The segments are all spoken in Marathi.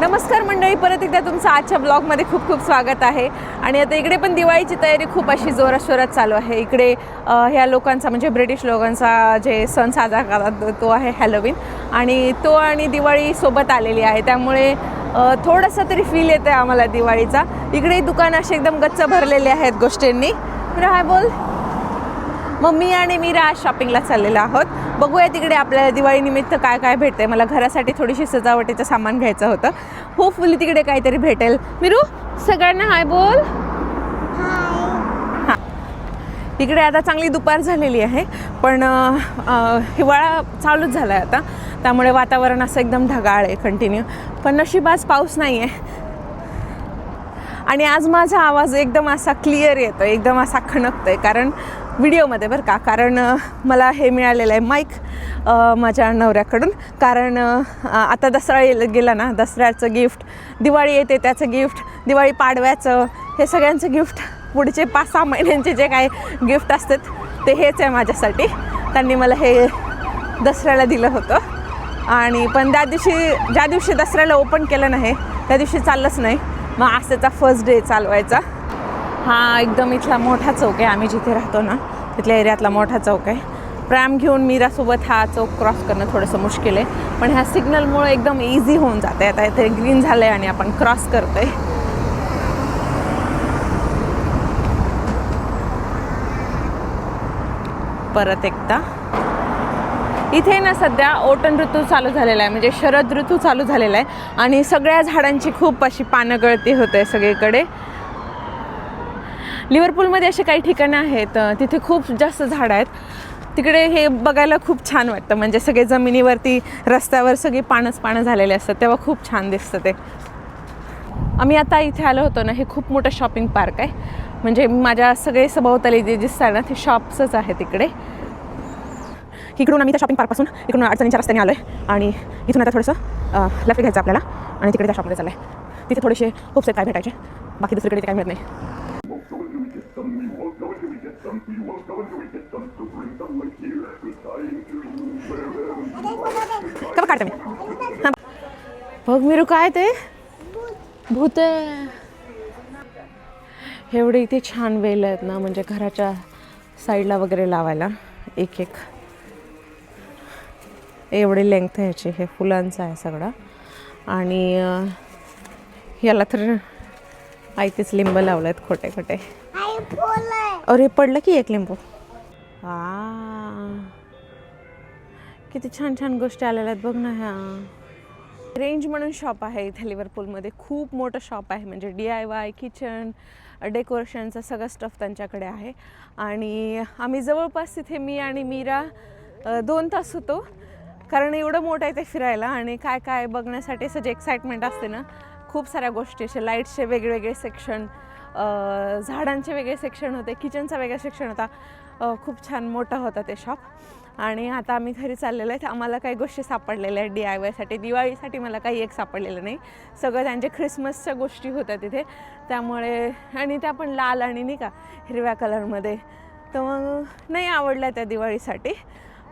नमस्कार मंडळी परत एकदा तुमचं आजच्या ब्लॉगमध्ये खूप खूप स्वागत आहे. आणि आता इकडे पण दिवाळीची तयारी खूप अशी जोराशोरात चालू आहे. इकडे ह्या लोकांचा म्हणजे ब्रिटिश लोकांचा जे सण साजरा करतात तो आहे हॅलोविन आणि तो आणि दिवाळी सोबत आलेली आहे. त्यामुळे थोडासा तरी फील येतो आहे आम्हाला दिवाळीचा. इकडे दुकान असे एकदम गच्च भरलेले आहेत गोष्टींनी. तर हाय बोल. मम्मी आणि मीरा आज शॉपिंगला चाललेलो आहोत. बघूया तिकडे आपल्याला दिवाळीनिमित्त काय काय भेटते मला घरासाठी थोडीशी सजावटीचं सामान घ्यायचं होतं. होपफुली तिकडे काहीतरी भेटेल. मिरू सगळ्यांना हाय बोल. हां. तिकडे आता चांगली दुपार झालेली आहे पण हिवाळा चालूच झाला आहे आता. त्यामुळे वातावरण असं एकदम ढगाळ आहे कंटिन्यू पण नशीब आज पाऊस नाही आहे आणि आज माझा आवाज एकदम असा क्लिअर येतो एकदम असा खणकतोय कारण व्हिडिओमध्ये बरं का कारण मला हे मिळालेलं आहे माईक माझ्या नवऱ्याकडून. कारण आता दसरा गेला ना दसऱ्याचं गिफ्ट दिवाळी येते त्याचं गिफ्ट दिवाळी पाडव्याचं हे सगळ्यांचं गिफ्ट पुढचे पाच सहा महिन्यांचे जे काही गिफ्ट असतात ते हेच आहे माझ्यासाठी. त्यांनी मला हे दसऱ्याला दिलं होतं. आणि पण त्या दिवशी ज्या दिवशी दसऱ्याला ओपन केलं नाही त्या दिवशी चाललंच नाही. मग आज त्याचा फर्स्ट डे चालवायचा. हा एकदम इथला मोठा चौक आहे आम्ही जिथे राहतो ना तिथल्या एरियातला मोठा चौक आहे. प्रॅम घेऊन मीरासोबत हा चौक क्रॉस करणं थोडंसं मुश्किल आहे पण ह्या सिग्नलमुळे एकदम इझी होऊन जाते. आता इथे ग्रीन झालं आहे आणि आपण क्रॉस करतोय. परत एकदा. इथे ना सध्या ओटन ऋतू चालू झालेला आहे म्हणजे शरद ऋतू चालू झालेला आहे. आणि सगळ्या झाडांची खूप अशी पानं गळती होते सगळीकडे. लिव्हरपूलमध्ये असे काही ठिकाणं आहेत तिथे खूप जास्त झाडं आहेत. तिकडे हे बघायला खूप छान वाटतं. म्हणजे सगळे जमिनीवरती रस्त्यावर सगळी पानंच पानं झालेले असतात. तेव्हा खूप छान दिसतं ते. आम्ही आता इथे आलो होतो ना हे खूप मोठं शॉपिंग पार्क आहे. म्हणजे माझ्या सगळे सभोवताली जे दिसतात ना ते शॉप्सच आहेत तिकडे इकडून आम्ही त्या शॉपिंग पार्कपासून इकडून अडचणीच्या रस्त्याने आलो आहे आणि इथून आता थोडंसं लेफ्ट घ्यायचं आपल्याला आणि तिकडे त्या शॉपमध्ये चाललं आहे तिथे थोडेसे खूप सारे काय भेटायचे? बाकी दुसरीकडे ते काय मिळत नाही. का बघ काढते मी हां बघ मिरू काय ते? भूत आहे. एवढे इथे छान वेल आहेत ना म्हणजे घराच्या साईडला वगैरे लावायला. एक एक. एवढी लेंथ आहे याची हे फुलांचं आहे सगळं. आणि अं, याला तर आयतीच लिंब लावलं आहेत खोटे खोटे अरे पडलं की एक लिंबू. आ. किती छान छान गोष्टी आलेल्या आहेत बघ ना ह्या. रेंज म्हणून शॉप आहे इथे लिव्हरपूलमध्ये खूप मोठं शॉप आहे. म्हणजे डी आय वाय किचन डेकोरेशनचा सगळं स्टफ त्यांच्याकडे आहे. आणि आम्ही जवळपास तिथे मी आणि मीरा दोन तास होतो. कारण एवढं मोठं आहे ते फिरायला आणि काय काय बघण्यासाठी असं जे एक्साइटमेंट असते ना खूप साऱ्या गोष्टी असे लाईट्सचे वेगवेगळे सेक्शन झाडांचे वेगळे सेक्शन होते किचनचा वेगळा सेक्शन होता. खूप छान मोठा होता ते शॉप आणि आता आम्ही घरी चाललेलो आहे. आम्हाला काही गोष्टी सापडलेल्या आहेत डी आय वायसाठी दिवाळीसाठी मला काही एक सापडलेलं नाही. सगळं त्यांचे ख्रिसमसच्या गोष्टी होत्या तिथे. त्यामुळे आणि त्या पण लाल आणि नाही का हिरव्या कलरमध्ये तर मग नाही आवडल्या त्या दिवाळीसाठी.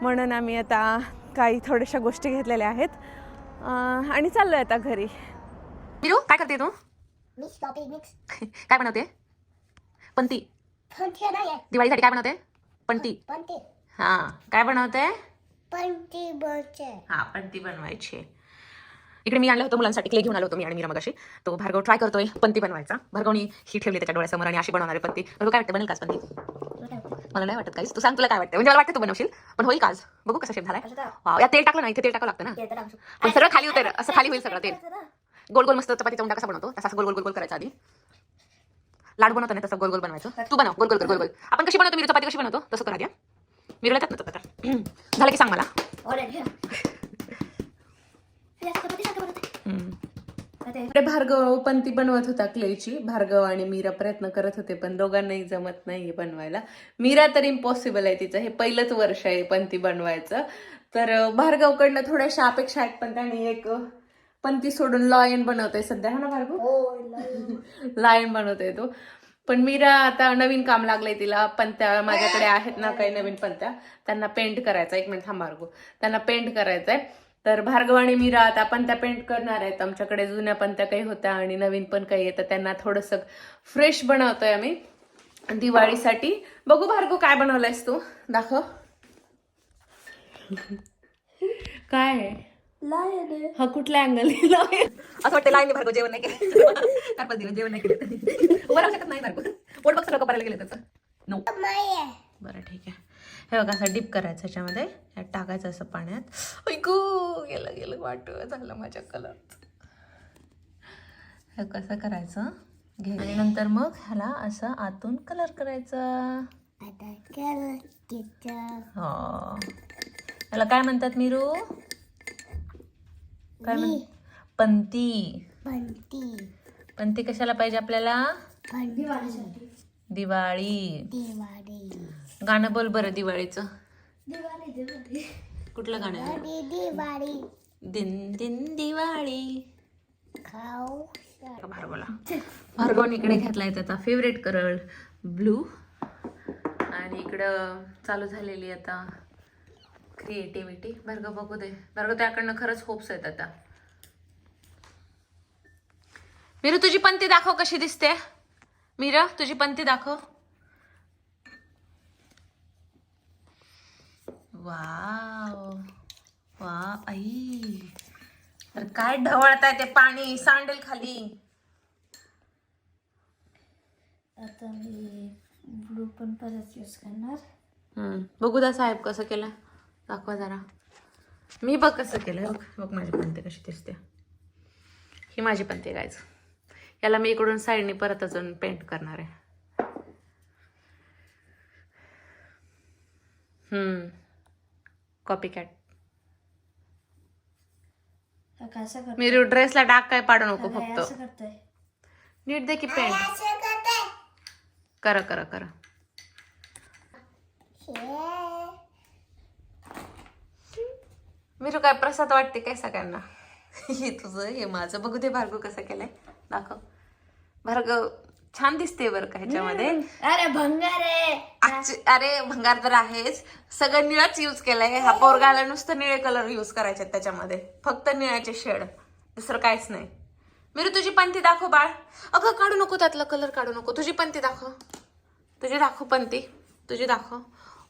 म्हणून आम्ही आता काही थोड्याशा गोष्टी घेतलेल्या आहेत. आणि चाललो आहे आता घरी. काय करते तू? मिक्स टॉपिक मिक्स काय बनवते? पंती पंथी नाही आहे. दिवाळीसाठी काय बनवते? पंती पंथी हा काय बनवते? पंथी बोलते हा पंती बनवायची इकडे मी आणलं होतं मुलांसाठी क्ले घेऊन आलो होतो मी आणि मीरा मगाशी. तो भार्गव ट्राय करतोय पंती बनवायचा. भार्गवनी ही ठेवली त्याच्या डोळ्यासमोर आणि अशी बनवणारे पंती भार्गव काय वाटतं बनेल काच पंती मला नाही वाटत काहीच. तू सांग तुला काय वाटतं म्हणजे मला वाटतं तू बनवशील पण होईल काच बघू कसा शेप झालाय. या तेल टाकलं ना इथे तेल टाकावं लागतं ना. पण सगळं खाली उतर असं खाली होईल सगळं तेल. गोल गोल मस्त चपातीचा उंडा कसा बनवतो तसा गोल गोल गोल गोल करायचा आधी. लाडू बनवतो ना तसं गोल गोल बनवायचं. तू बनव गोल गोल गोल गोल गोल. आपण कशी बनवतो मी चपाती कशी बनवतो? तसं करा द्या मी येतात ना चपात्या झालं की सांग मला. इकडे भार्गव पंती बनवत होता क्लेची. भार्गव आणि मीरा प्रयत्न करत होते पण दोघांनाही जमत नाही बनवायला. मीरा तर इम्पॉसिबल आहे तिचं. हे पहिलंच वर्ष आहे पंती बनवायचं. तर भार्गवकडनं थोड्याशा अपेक्षा आहेत पण त्याने एक अं, पंती सोडून लॉयन बनवतोय सध्या हा ना भार्गव लायन बनवतोय तो. पण मीरा आता नवीन काम लागलंय तिला पंत्या माझ्याकडे आहेत ना काही नवीन पंत्या त्यांना पेंट करायचा एक मिनिट थांबा भार्गव त्यांना पेंट करायचंय. तर भार्गव आणि मीरा आता पंत्या पेंट करणार आहेत. आमच्याकडे जुन्या पंत्या काही होत्या आणि नवीन पण काही येतं त्यांना थोडंसं फ्रेश बनवतोय आम्ही दिवाळीसाठी. बघू भार्गव काय बनवलंयस तू? दाखव. काय? आहे? हा कुठला अँगल असं वाटतं लाईन भार्गव जेवण नाही केलं. चार पाच दिवस जेवण नाही केलं उभं राहू शकत नाही भार्गव पोट बघ सगळं करायला गेलं त्याचं. नो. बरं ठीक आहे. हे बघा असं डीप करायचं ह्याच्यामध्ये. ह्यात टाकायचं असं पाण्यात. ऐकू गेलं गेलं वाट झालं माझ्या कलर. हे कसं करायचं? घे. आणि नंतर मग ह्याला असं आतून कलर करायचा. हो. ह्याला काय म्हणतात मीरू? काय म्हण पंती. panti पंती कशाला पाहिजे आपल्याला? दिवाळी. diwali गाणं बोल बरं दिवाळीचं. कुठलं गाणं diwali दिन दिन दिवाळी. kau भार्गवला भार्गवने इकडे घेतलाय त्याचा फेवरेट कलर ब्लू आणि इकडं चालू झालेली आता क्रिएटिव्हिटी भार्गव बघू दे. भार्गव त्याकडनं खरंच होप्स आहेत आता. मीरू तुझी पंती दाखव कशी दिसते. मीरा तुझी पंती दाखव. वाव. वा आई. तर काय ढवळताय ते पाणी सांडेल खाली. आता मी ब्लू पण परत यूज करणार. हम्म. बघू दा साहेब कसं केलं. दाखवा जरा. मी बघ कसं केलं बघ बघ माझी पंते कशी दिसते. ही माझी पंते गायच याला मी इकडून साईडने परत अजून पेंट करणार आहे. हम्म. कॉपी कॅट मी ड्रेसला डाग काय पाडू नको हा फक्त. नीट दे की पेंट करा करा करा. मिरू काय प्रसाद वाटते काय सगळ्यांना? हे तुझं हे माझं. बघू दे भार्गव कसं केलंय. दाखव. भार्गव छान दिसते बरं का ह्याच्यामध्ये. अरे भंगार आहे. अरे भंगार तर आहेच. सगळं निळाच यूज केलंय. हा पोरगाला नुसतं निळे कलर यूज करायचे आहेत त्याच्यामध्ये. फक्त निळ्याचे शेड दुसरं काहीच नाही. मिरू तुझी पंती दाखव बाळ. अगं काढू नको त्यातला कलर काढू नको. तुझी पंती दाखव. तुझी दाखव पंती. तुझी दाखव.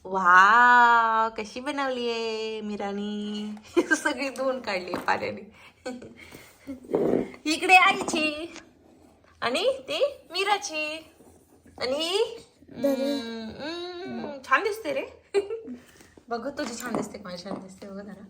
वा कशी बनवली आहे मीरानी? सगळी धुवून काढली पाण्याने. इकडे आईची आणि ती मीराची. आणि छान दिसते रे. बघ तुझी छान दिसते माझी छान दिसते बघ जरा.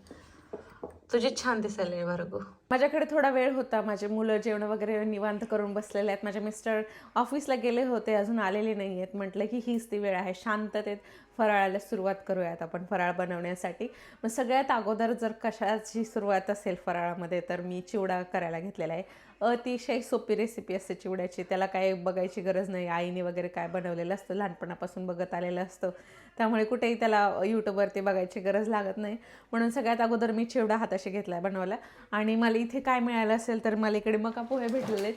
तुझी छान दिसायला आहे वर्गू माझ्याकडे थोडा वेळ होता. माझे मुलं जेवण वगैरे निवांत करून बसलेले आहेत. माझे मिस्टर ऑफिसला गेले होते. अजून आलेले नाही आहेत. म्हटलं की हीच ती वेळ आहे. शांततेत फराळाला सुरुवात करूयात आपण फराळ बनवण्यासाठी. मग सगळ्यात अगोदर जर कशाची सुरुवात असेल फराळामध्ये तर मी चिवडा करायला घेतलेला आहे. अतिशय सोपी रेसिपी असते चिवड्याची. त्याला काय बघायची गरज नाही. आईने वगैरे काय बनवलेलं असतं. लहानपणापासून बघत आलेलं असतं. त्यामुळे कुठेही त्याला यूट्यूबवरती बघायची गरज लागत नाही. म्हणून सगळ्यात अगोदर मी चिवडा हाताशी घेतला बनवला आणि मला इथे काय मिळालं असेल तर मला इकडे मका पोहे भेटलेले आहेत.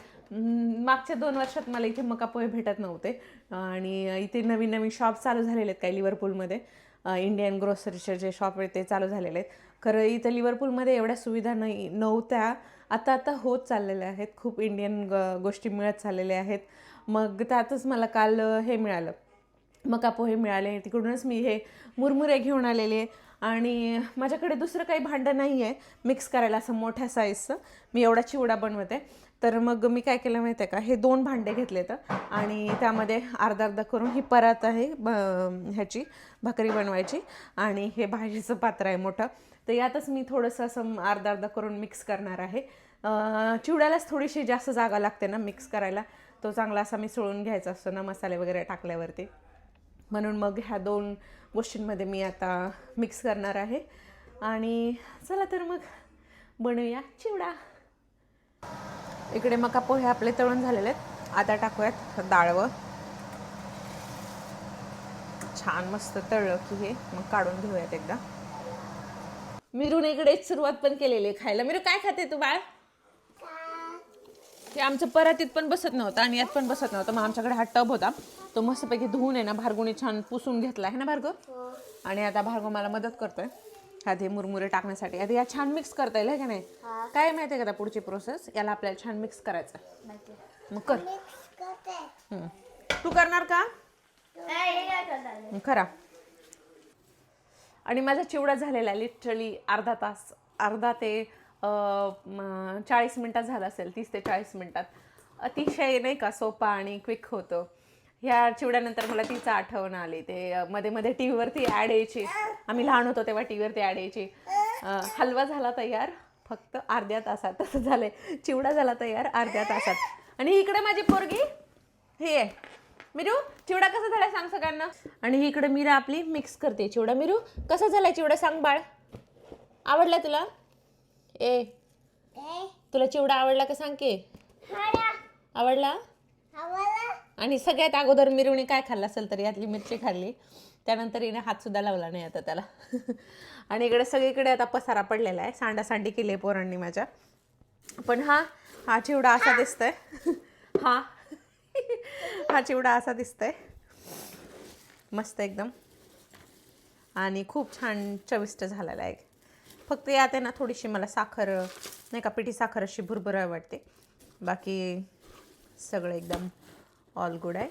मागच्या दोन वर्षात मला इथे मका पोहे भेटत नव्हते. आणि इथे नवीन नवीन शॉप चालू झालेले आहेत काही लिव्हरपूलमध्ये इंडियन ग्रोसरीचे जे शॉप आहेत ते चालू झालेले आहेत. खरं इथं लिव्हरपूलमध्ये एवढ्या सुविधा नाही नव्हत्या. आता आता होत चाललेल्या आहेत. खूप इंडियन ग गोष्टी मिळत चाललेल्या आहेत. मग त्यातच मला काल हे मिळालं. मका पोहे मिळाले. तिकडूनच मी हे मुरमुरे घेऊन आलेले. आहे आणि माझ्याकडे दुसरं काही भांडं नाही आहे मिक्स करायला असं मोठ्या साईजचं मी एवढा चिवडा बनवते. तर मग मी काय केलं माहिती आहे का? हे दोन भांडे घेतले तर आणि त्यामध्ये अर्धा अर्धा करून ही परात आहे ब ह्याची भाकरी बनवायची. आणि हे भाजीचं पात्र आहे मोठं. तर यातच मी थोडंसं असं अर्धा अर्धा करून मिक्स करणार आहे. चिवड्यालाच थोडीशी जास्त जागा लागते ना मिक्स करायला. तो चांगला असा मिसळून घ्यायचा असतो ना मसाले वगैरे टाकल्यावरती. म्हणून मग ह्या दोन गोष्टींमध्ये मी आता मिक्स करणार आहे. आणि चला तर मग बनवूया चिवडा. इकडे मका पोहे आपले तळून झालेले आहेत. आता टाकूयात डाळवं छान मस्त तळलं की हे मग काढून घेऊयात एकदा. मिरून इकडे सुरुवात पण केलेली आहे खायला. मिरू काय खाते तू बाळ? ते आमचं परातीत पण बसत नव्हतं आणि यात पण बसत नव्हतं. मग आमच्याकडे हा टब होता. तो मस्तपैकी धुवून आहे ना भार्गवने छान पुसून घेतला आहे ना भार्गव? आणि आता भार्गव मला मदत करतोय. हे मुरमुरे टाकण्यासाठी. आता या छान मिक्स करता येईल है का नाही? काय माहिती आहे का पुढची प्रोसेस याला आपल्याला छान मिक्स करायचं मग कर. हम्म. तू करणार का? हं, करा. आणि माझा चिवडा झालेला लिटरली अर्धा तास. अर्धा ते चाळीस मिनटात झालं असेल तीस ते चाळीस मिनटात. अतिशय नाही का सोपा आणि क्विक होतं. ह्या चिवड्यानंतर मला तिचं आठवण आली. ते मध्ये मध्ये टी व्हीवरती ॲड यायची. आम्ही लहान होतो तेव्हा टी व्हीवरती ॲड यायची. हलवा झाला तयार फक्त अर्ध्या तासात. तसं झालंय. चिवडा झाला तयार अर्ध्या तासात. आणि इकडे माझी पोरगी. हे आहे. मिरू चिवडा कसा झाला सांग सगळ्यांना. आणि इकडे मीरा आपली मिक्स करते. चिवडा मिरू कसा झाला चिवडा सांग बाळ. आवडला तुला? ए. तुला चिवडा आवडला का सांग की? आवडला? आणि सगळ्यात अगोदर मिरूने काय खाल्लं असेल तर यातली मिरची खाल्ली. त्यानंतर हिने हातसुद्धा लावला नाही आता त्याला. आणि इकडे सगळीकडे आता पसारा पडलेला आहे. सांडासांडी केली आहे पोरांनी माझ्या. पण हा हा चिवडा असा दिसतोय. हा. हा चिवडा असा दिसतोय. मस्त एकदम. आणि खूप छान चविष्ट झालेला आहे. फक्त यात आहे ना थोडीशी मला साखर नाही का पिठी साखर अशी भुरभुर वाटते. बाकी सगळं एकदम ऑल गुड आहे.